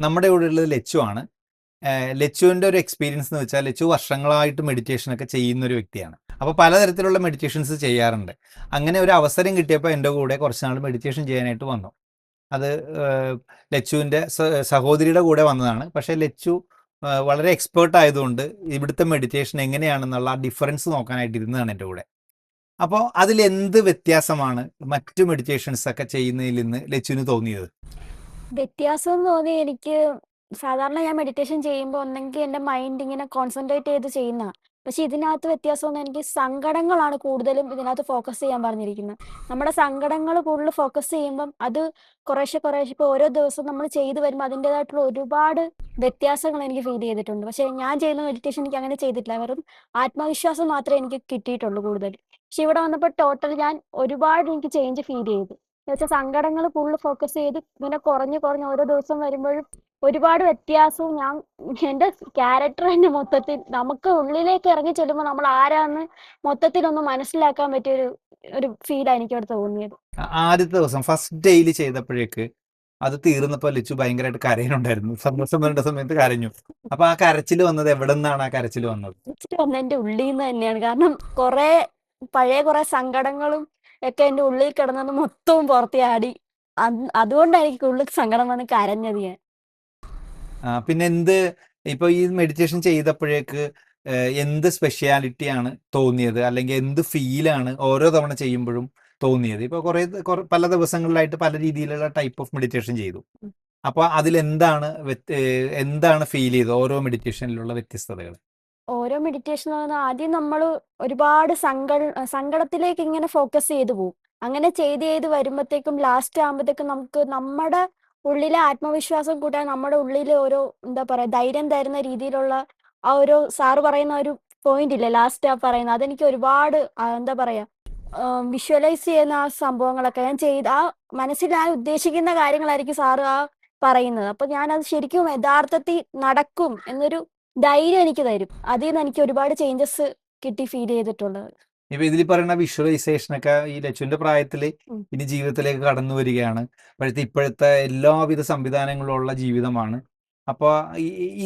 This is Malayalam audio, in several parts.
നമ്മുടെ കൂടെ ഉള്ളത് ലച്ചു ആണ്. ലച്ചുവിന്റെ ഒരു എക്സ്പീരിയൻസ് എന്ന് വെച്ചാൽ ലച്ചു വർഷങ്ങളായിട്ട് മെഡിറ്റേഷൻ ഒക്കെ ചെയ്യുന്ന ഒരു വ്യക്തിയാണ്. അപ്പോൾ പലതരത്തിലുള്ള മെഡിറ്റേഷൻസ് ചെയ്യാറുണ്ട്. അങ്ങനെ ഒരു അവസരം കിട്ടിയപ്പോൾ എന്റെ കൂടെ കുറച്ച് നാൾ മെഡിറ്റേഷൻ ചെയ്യാനായിട്ട് വന്നു. അത് ലച്ചുവിന്റെ സഹോദരിയുടെ കൂടെ വന്നതാണ്. പക്ഷേ ലച്ചു വളരെ എക്സ്പേർട്ട് ആയതുകൊണ്ട് ഇവിടുത്തെ മെഡിറ്റേഷൻ എങ്ങനെയാണെന്നുള്ള ആ ഡിഫറൻസ് നോക്കാനായിട്ട് ഇരുന്നതാണ് എന്റെ കൂടെ. അപ്പോൾ അതിൽ എന്ത് വ്യത്യാസമാണ് മറ്റു മെഡിറ്റേഷൻസ് ഒക്കെ ചെയ്യുന്നതിൽ നിന്ന് ലച്ചുവിന് തോന്നിയത്? വ്യത്യാസം എന്ന് തോന്നി എനിക്ക് സാധാരണ ഞാൻ മെഡിറ്റേഷൻ ചെയ്യുമ്പോൾ ഒന്നെങ്കിൽ എന്റെ മൈൻഡ് ഇങ്ങനെ കോൺസെൻട്രേറ്റ് ചെയ്ത് ചെയ്യുന്ന. പക്ഷെ ഇതിനകത്ത് വ്യത്യാസം എന്ന് എനിക്ക് സങ്കടങ്ങളാണ് കൂടുതലും ഇതിനകത്ത് ഫോക്കസ് ചെയ്യാൻ പറഞ്ഞിരിക്കുന്നത്. നമ്മുടെ സങ്കടങ്ങൾ കൂടുതൽ ഫോക്കസ് ചെയ്യുമ്പം അത് കുറേശ്ശെ കുറേശ്ശെ ഇപ്പൊ ഓരോ ദിവസവും നമ്മൾ ചെയ്തു വരുമ്പോൾ അതിന്റെതായിട്ടുള്ള ഒരുപാട് വ്യത്യാസങ്ങൾ എനിക്ക് ഫീൽ ചെയ്തിട്ടുണ്ട്. പക്ഷെ ഞാൻ ചെയ്യുന്ന മെഡിറ്റേഷൻ എനിക്ക് അങ്ങനെ ചെയ്തിട്ടില്ല. വെറും ആത്മവിശ്വാസം മാത്രമേ എനിക്ക് കിട്ടിയിട്ടുള്ളൂ കൂടുതൽ. പക്ഷെ ഇവിടെ വന്നപ്പോൾ ടോട്ടൽ ഞാൻ ഒരുപാട് എനിക്ക് ചേഞ്ച് ഫീൽ ചെയ്തു. എന്നുവെച്ചാൽ സങ്കടങ്ങൾ കൂടുതൽ ഫോക്കസ് ചെയ്ത് ഇങ്ങനെ കുറഞ്ഞു കുറഞ്ഞ് ഓരോ ദിവസം വരുമ്പോഴും ഒരുപാട് വ്യത്യാസവും ഞാൻ എന്റെ ക്യാരക്ടർ തന്നെ മൊത്തത്തിൽ നമുക്ക് ഉള്ളിലേക്ക് ഇറങ്ങി ചെല്ലുമ്പോൾ നമ്മൾ ആരാന്ന് മൊത്തത്തിൽ ഒന്ന് മനസ്സിലാക്കാൻ പറ്റിയ ഒരു ഒരു ഫീലാണ് എനിക്ക് അവിടെ തോന്നിയത്. ആദ്യത്തെ ദിവസം ഫസ്റ്റ് ഡേയിൽ ചെയ്തപ്പോഴേക്ക് അത് തീർന്നപ്പോൾ ലിച്ചു ഭയങ്കരമായിട്ട് കരയുന്നുണ്ടായിരുന്നു. സന്തോഷം വരേണ്ട സമയത്ത് കരഞ്ഞു. അപ്പൊ ആ കരച്ചിൽ വന്നത് എവിടെ നിന്നാണ് ആ കരച്ചിൽ വന്നത്? എന്റെ ഉള്ളിന്ന് ഉള്ളിൽ നിന്ന് തന്നെയാണ്. കാരണം കുറേ പഴയ കുറേ സങ്കടങ്ങളും ഒക്കെ എന്റെ ഉള്ളിൽ കിടന്നത് മൊത്തവും പുറത്തിയാടി അതുകൊണ്ടായിരിക്കും ഉള്ളിൽ സങ്കടം വന്ന് കരഞ്ഞത് ഞാൻ. പിന്നെ എന്ത് ഇപ്പൊ ഈ മെഡിറ്റേഷൻ ചെയ്തപ്പോഴേക്ക് എന്ത് സ്പെഷ്യാലിറ്റി ആണ് തോന്നിയത്? അല്ലെങ്കിൽ എന്ത് ഫീലാണ് ഓരോ തവണ ചെയ്യുമ്പോഴും തോന്നിയത്? ഇപ്പൊ കുറെ പല ദിവസങ്ങളിലായിട്ട് പല രീതിയിലുള്ള ടൈപ്പ് ഓഫ് മെഡിറ്റേഷൻ ചെയ്തു. അപ്പൊ അതിൽ എന്താണ് എന്താണ് ഫീൽ ചെയ്തത്? ഓരോ മെഡിറ്റേഷനിലുള്ള വ്യത്യസ്തതകൾ ഓരോ മെഡിറ്റേഷൻ പറഞ്ഞാൽ ആദ്യം നമ്മൾ ഒരുപാട് സങ്ക സങ്കടത്തിലേക്ക് ഇങ്ങനെ ഫോക്കസ് ചെയ്തു പോകും അങ്ങനെ ചെയ്ത് ചെയ്ത് വരുമ്പോഴത്തേക്കും ലാസ്റ്റ് ആകുമ്പോഴത്തേക്കും നമുക്ക് നമ്മുടെ ഉള്ളിലെ ആത്മവിശ്വാസം കൂട്ടാൻ നമ്മുടെ ഉള്ളിലെ ഓരോ എന്താ പറയാ ധൈര്യം തരുന്ന രീതിയിലുള്ള ആ ഒരു സാറ് പറയുന്ന ഒരു പോയിന്റ് ഇല്ലേ ലാസ്റ്റ് ആ പറയുന്നത് അതെനിക്ക് ഒരുപാട് എന്താ പറയാ വിഷ്വലൈസ് ചെയ്യുന്ന ആ സംഭവങ്ങളൊക്കെ ഞാൻ ചെയ്ത് ആ മനസ്സിൽ ഞാൻ ഉദ്ദേശിക്കുന്ന കാര്യങ്ങളായിരിക്കും സാറ് ആ പറയുന്നത്. അപ്പൊ ഞാൻ അത് ശരിക്കും യഥാർത്ഥത്തിൽ നടക്കും എന്നൊരു ധൈര്യം എനിക്ക് തരും. അതിൽ നിന്ന് എനിക്ക് ഒരുപാട് ചേഞ്ചസ് കിട്ടി ഫീൽ ചെയ്തിട്ടുള്ളത്. ഇപ്പൊ ഇതിൽ പറയുന്ന വിഷ്വലൈസേഷൻ ഒക്കെ ഈ ലച്ചുവിന്റെ പ്രായത്തിൽ ഇനി ജീവിതത്തിലേക്ക് കടന്നു വരികയാണ്. അപ്പോഴത്തെ ഇപ്പോഴത്തെ എല്ലാവിധ സംവിധാനങ്ങളുള്ള ജീവിതമാണ്. അപ്പോൾ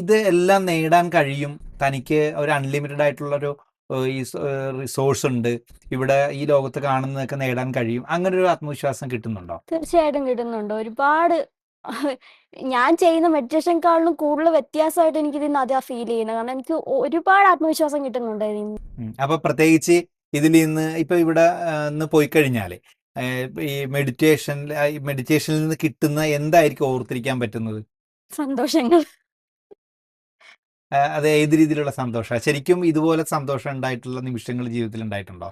ഇത് എല്ലാം നേടാൻ കഴിയും. തനിക്ക് ഒരു അൺലിമിറ്റഡ് ആയിട്ടുള്ള ഒരു ഈ റിസോഴ്സ് ഉണ്ട്. ഇവിടെ ഈ ലോകത്ത് കാണുന്നതൊക്കെ നേടാൻ കഴിയും. അങ്ങനെ ഒരു ആത്മവിശ്വാസം കിട്ടുന്നുണ്ടോ? തീർച്ചയായിട്ടും കിട്ടുന്നുണ്ടോ. ഒരുപാട് ഞാൻ ചെയ്യുന്ന മെഡിറ്റേഷനെക്കാളും കൂടുതൽ വ്യത്യാസമായിട്ട് എനിക്ക് ഇതിന് അതാ ഫീൽ ചെയ്യുന്നത്. കാരണം എനിക്ക് ഒരുപാട് ആത്മവിശ്വാസം കിട്ടുന്നുണ്ട്. അപ്പൊ പ്രത്യേകിച്ച് ഇതിൽ നിന്ന് ഇപ്പൊ ഇവിടെ നിന്ന് പോയി കഴിഞ്ഞാൽ ഈ മെഡിറ്റേഷൻ മെഡിറ്റേഷനിൽ നിന്ന് കിട്ടുന്ന എന്തായിരിക്കും ഓർത്തിരിക്കാൻ പറ്റുന്നത്? സന്തോഷങ്ങൾ. അത് ഏത് രീതിയിലുള്ള സന്തോഷം? ശരിക്കും ഇതുപോലെ സന്തോഷം ഉണ്ടായിട്ടുള്ള നിമിഷങ്ങൾ ജീവിതത്തിൽ ഉണ്ടായിട്ടുണ്ടോ?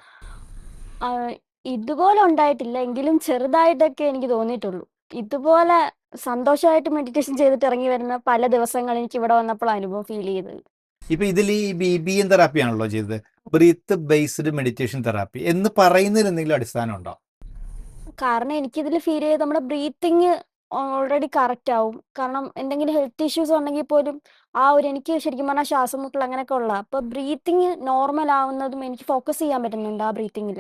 ഇതുപോലെ ഉണ്ടായിട്ടില്ല. എങ്കിലും ചെറുതായിട്ടൊക്കെ എനിക്ക് തോന്നിയിട്ടുള്ളൂ. ഇതുപോലെ സന്തോഷമായിട്ട് മെഡിറ്റേഷൻ ചെയ്തിട്ട് ഇറങ്ങി വരുന്ന പല ദിവസങ്ങൾ എനിക്ക് ഇവിടെ വന്നപ്പോൾ അനുഭവം ഫീൽ ചെയ്തത് ഇപ്പൊ ഇതിൽ ഈ ബി ബി എൻ തെറാപ്പി ആണല്ലോ ചെയ്തത്. ബ്രീത്ത് ബേസ്ഡ് മെഡിറ്റേഷൻ തെറാപ്പി എന്ന് പറയുന്നതിൽ എന്തെങ്കിലും അടിസ്ഥാനം ഉണ്ടോ? കാരണം എനിക്കിതിൽ ഫീൽ ചെയ്ത് നമ്മുടെ ബ്രീത്തിങ് ഓൾറെഡി കറക്റ്റ് ആവും. കാരണം എന്തെങ്കിലും ഹെൽത്ത് ഇഷ്യൂസ് ഉണ്ടെങ്കിൽ പോലും ആ ഒരു എനിക്ക് ശരിക്കും പറഞ്ഞാൽ ശ്വാസം മുട്ടൽ അങ്ങനെയൊക്കെ ഉള്ള അപ്പൊ ബ്രീത്തിങ് നോർമൽ ആവുന്നതും എനിക്ക് ഫോക്കസ് ചെയ്യാൻ പറ്റുന്നുണ്ട് ആ ബ്രീത്തിങ്ങിൽ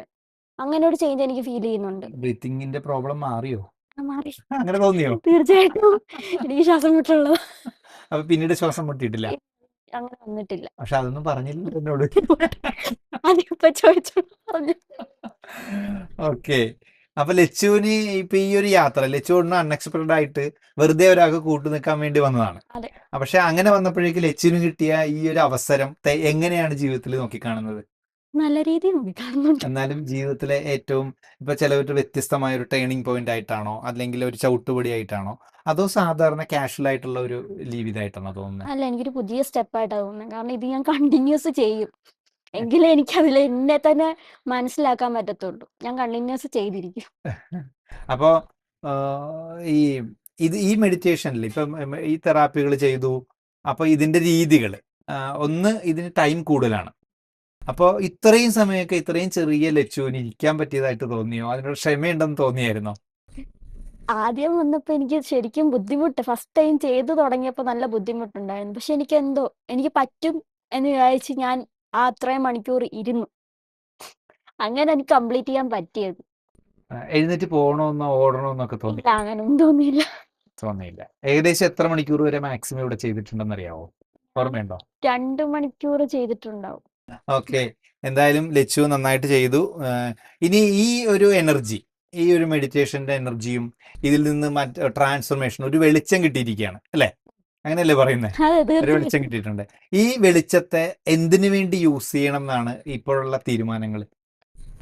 അങ്ങനെ ഒരു ചേഞ്ച് എനിക്ക് ഫീൽ ചെയ്യുന്നുണ്ട്. ബ്രീത്തിങ്ങിന്റെ പ്രോബ്ലം മാറിയോ? മാറി. അങ്ങനെ തോന്നിയോ? തീർച്ചയായിട്ടും. എനിക്ക് ശ്വാസം മുട്ടുള്ളത്. അപ്പൊ പിന്നീട് ശ്വാസം മുട്ടിയിട്ടില്ല? അങ്ങനെ വന്നിട്ടില്ല. പക്ഷെ അതൊന്നും പറഞ്ഞില്ല എന്നോട്. അതിപ്പോ ചോദിച്ചു പറഞ്ഞു. ഓക്കെ. അപ്പൊ ലച്ചുവിന് ഇപ്പൊ ഈ ഒരു യാത്ര ലച്ചുവിന് അൺഎക്സ്പെക്ടഡ് ആയിട്ട് വെറുതെ ഒരാൾക്ക് കൂട്ടു നിൽക്കാൻ വേണ്ടി വന്നതാണ്. പക്ഷെ അങ്ങനെ വന്നപ്പോഴേക്ക് ലച്ചുവിന് കിട്ടിയ ഈ ഒരു അവസരം എങ്ങനെയാണ് ജീവിതത്തിൽ നോക്കിക്കാണുന്നത്? നല്ല രീതിയിൽ നോക്കി കാണുന്നുണ്ട് എന്നാലും ജീവിതത്തിലെ ഏറ്റവും ഇപ്പൊ ചിലവർ വ്യത്യസ്തമായ ഒരു ടേണിംഗ് പോയിന്റ് ആയിട്ടാണോ? അല്ലെങ്കിൽ ഒരു ചവിട്ടുപടി ആയിട്ടാണോ? അതോ സാധാരണ കാഷ്വൽ ആയിട്ടുള്ള ഒരു ലീവ് ഇതായിട്ടാണോ തോന്നുന്നത് അല്ല എനിക്കൊരു പുതിയ സ്റ്റെപ്പായിട്ടാണ് തോന്നുന്നത് കാരണം ഇത് ഞാൻ കണ്ടിന്യൂസ് ചെയ്യും. എങ്കിലേ എനിക്കതിൽ എന്നെ തന്നെ മനസ്സിലാക്കാൻ പറ്റത്തുള്ളൂ. ഞാൻ കണ്ടിന്യൂസ് ചെയ്തിരിക്കും. അപ്പോ ഈ ഇത് ഈ മെഡിറ്റേഷനിൽ ഇപ്പം ഈ തെറാപ്പികൾ ചെയ്തു. അപ്പൊ ഇതിന്റെ രീതികൾ ഒന്ന് ഇതിന് ടൈം കൂടുതലാണ്. അപ്പോൾ ഇത്രയും സമയമൊക്കെ ഇത്രയും ചെറിയ ലച്ചുവിന് ഇരിക്കാൻ പറ്റിയതായിട്ട് തോന്നിയോ? അതിനോട് ക്ഷമയുണ്ടെന്ന് തോന്നിയായിരുന്നോ? ആദ്യം വന്നപ്പോ എനിക്ക് ശരിക്കും ബുദ്ധിമുട്ട്. ഫസ്റ്റ് ടൈം ചെയ്തു തുടങ്ങിയപ്പോ നല്ല ബുദ്ധിമുട്ടുണ്ടായിരുന്നു. പക്ഷെ എനിക്ക് എന്തോ എനിക്ക് പറ്റും എന്ന് വിചാരിച്ച് ഞാൻ ആ അത്രയും മണിക്കൂർ ഇരുന്നു. അങ്ങനെ എനിക്ക് കംപ്ലീറ്റ് ചെയ്യാൻ പറ്റിയത്. എഴുന്നേറ്റ് പോകണമെന്നോ ഓടണമെന്നൊക്കെ തോന്നി? അങ്ങനൊന്നും തോന്നിയില്ല. തോന്നിയില്ല. ഏകദേശം എത്ര മണിക്കൂർ വരെ മാക്സിമം ഇവിടെ ചെയ്തിട്ടുണ്ടെന്ന് അറിയാവോ ഓർമ്മയുണ്ടോ? രണ്ടു മണിക്കൂർ ചെയ്തിട്ടുണ്ടാവും. ഓക്കെ. എന്തായാലും ലച്ചു നന്നായിട്ട് ചെയ്തു. ഇനി ഈ ഒരു എനർജി ഈ ഒരു മെഡിറ്റേഷന്റെ എനർജിയും ഇതിൽ നിന്ന് മറ്റ് ട്രാൻസ്ഫോർമേഷൻ ഒരു വെളിച്ചം കിട്ടിയിരിക്കുകയാണ് അല്ലേ? അങ്ങനെയല്ലേ പറയുന്നത് ഒരു വെളിച്ചം കിട്ടിയിട്ടുണ്ട്. ഈ വെളിച്ചത്തെ എന്തിനു വേണ്ടി യൂസ് ചെയ്യണം എന്നാണ് ഇപ്പോഴുള്ള തീരുമാനങ്ങൾ?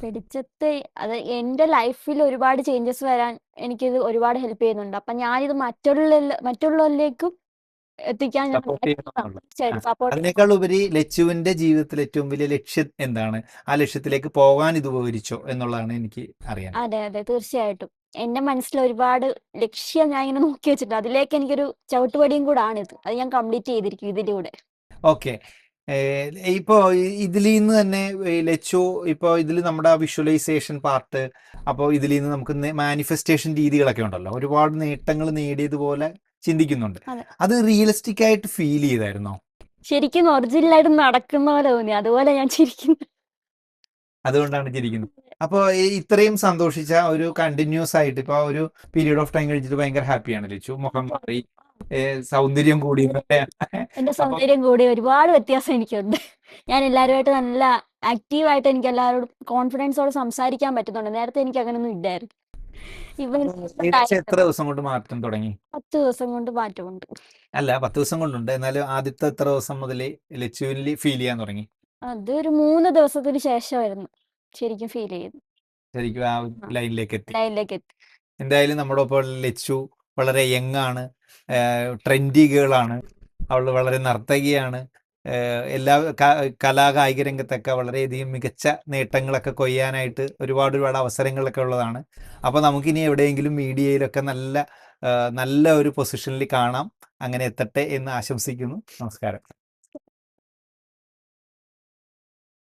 വെളിച്ചത്തെ അത് എന്റെ ലൈഫിൽ ഒരുപാട് ചേഞ്ചസ് വരാൻ എനിക്കിത് ഒരുപാട് ഹെൽപ്പ് ചെയ്യുന്നുണ്ട്. അപ്പം ഞാനിത് മറ്റുള്ള മറ്റുള്ളവരിലേക്കും എത്തിക്കാൻ ഞാൻ Support ചെയ്യണമെന്നുള്ളത് തീർച്ചയായിട്ടും സപ്പോർട്ട് അതിനേക്കാൾ ഉപരി ലച്ചുവിന്റെ ജീവിതത്തിൽ ഏറ്റവും വലിയ ലക്ഷ്യം എന്താണ്? ആ ലക്ഷ്യത്തിലേക്ക് പോകാൻ ഇത് ഉപകരിച്ചോ എന്നുള്ളതാണ് എനിക്ക് അറിയാൻ. അതെ അതെ തീർച്ചയായിട്ടും. എന്റെ മനസ്സിൽ ഒരുപാട് ലക്ഷ്യം ഞാൻ ഇങ്ങനെ നോക്കി വെച്ചിട്ടുണ്ട്. അതിലേക്ക് എനിക്കൊരു ചവിട്ടുപടിയും കൂടെ ആണിത് അത് ഞാൻ കംപ്ലീറ്റ് ചെയ്തിരിക്കും ഇതിലൂടെ ഓക്കെ. ഇപ്പോ ഇതിൽ നിന്ന് തന്നെ ലച്ചു ഇപ്പോ ഇതിൽ നമ്മുടെ വിഷ്വലൈസേഷൻ പാർട്ട് അപ്പോൾ ഇതിൽ നിന്ന് നമുക്ക് മാനിഫെസ്റ്റേഷൻ രീതികളൊക്കെ ഉണ്ടല്ലോ. ഒരുപാട് നേട്ടങ്ങൾ നേടിയതുപോലെ ചിന്തിക്കുന്നുണ്ട്. അത്. റിയലിസ്റ്റിക് ആയിട്ട് ഫീൽ ചെയ്തായിരുന്നോ? ശരിക്കും ഒറിജിനൽ ആയിട്ട് നടക്കുന്ന പോലെ തോന്നി. അതുപോലെ ഞാൻ ചിരിക്കുന്നു. അതുകൊണ്ടാണ് ചിരിക്കുന്നത്. അപ്പോൾ ഇത്രയും സന്തോഷിച്ച ഒരു കണ്ടിന്യൂസ് ആയിട്ട് ഇപ്പൊ ഒരു പീരീഡ് ഓഫ് ടൈം കഴിച്ചിട്ട് ഭയങ്കര ഹാപ്പിയാണ് ലിച്ചു. മുഖം മാറി സൗന്ദര്യം കൂടി എന്റെ സൗന്ദര്യം കൂടി ഒരുപാട് വ്യത്യാസം എനിക്കുണ്ട്. ഞാൻ എല്ലാവരുമായിട്ട് നല്ല ആക്റ്റീവായിട്ട് എനിക്ക് എല്ലാവരോടും കോൺഫിഡൻസോടെ സംസാരിക്കാൻ പറ്റുന്നുണ്ട്. നേരത്തെ എനിക്ക് അങ്ങനെയൊന്നും ഇല്ലായിരുന്നു. ഇവൻ എത്ര ദിവസം കൊണ്ട് മാറ്റം തുടങ്ങി? പത്ത് ദിവസം കൊണ്ട് മാറ്റമുണ്ട്. അല്ല പത്ത് ദിവസം കൊണ്ടുണ്ട്. എന്നാലും ആദ്യത്തെ എത്ര ദിവസം മുതൽ ലച്ചുവിൽ ഫീൽ ചെയ്യാൻ തുടങ്ങി? അത് ഒരു മൂന്ന് ദിവസത്തിന് ശേഷമായിരുന്നു ശരിക്കും ഫീൽ ചെയ്തു ശരിക്കും ആ ലൈനിലേക്ക് എത്തി. ലൈനിലേക്ക് എത്തി. എന്തായാലും നമ്മുടെ ഒപ്പം ലച്ചു വളരെ യങ് ആണ്. ട്രെൻഡി ഗേൾ ആണ്. അവൾ വളരെ നർത്തകിയാണ്. എല്ലാ കലാ കലാകായിക രംഗത്തൊക്കെ വളരെയധികം മികച്ച നേട്ടങ്ങളൊക്കെ കൊയ്യാനായിട്ട് ഒരുപാട് ഒരുപാട് അവസരങ്ങളൊക്കെ ഉള്ളതാണ്. അപ്പോൾ നമുക്കിനി എവിടെയെങ്കിലും മീഡിയയിലൊക്കെ നല്ല നല്ല ഒരു പൊസിഷനിൽ കാണാം. അങ്ങനെ എത്തട്ടെ എന്ന് ആശംസിക്കുന്നു. നമസ്കാരം.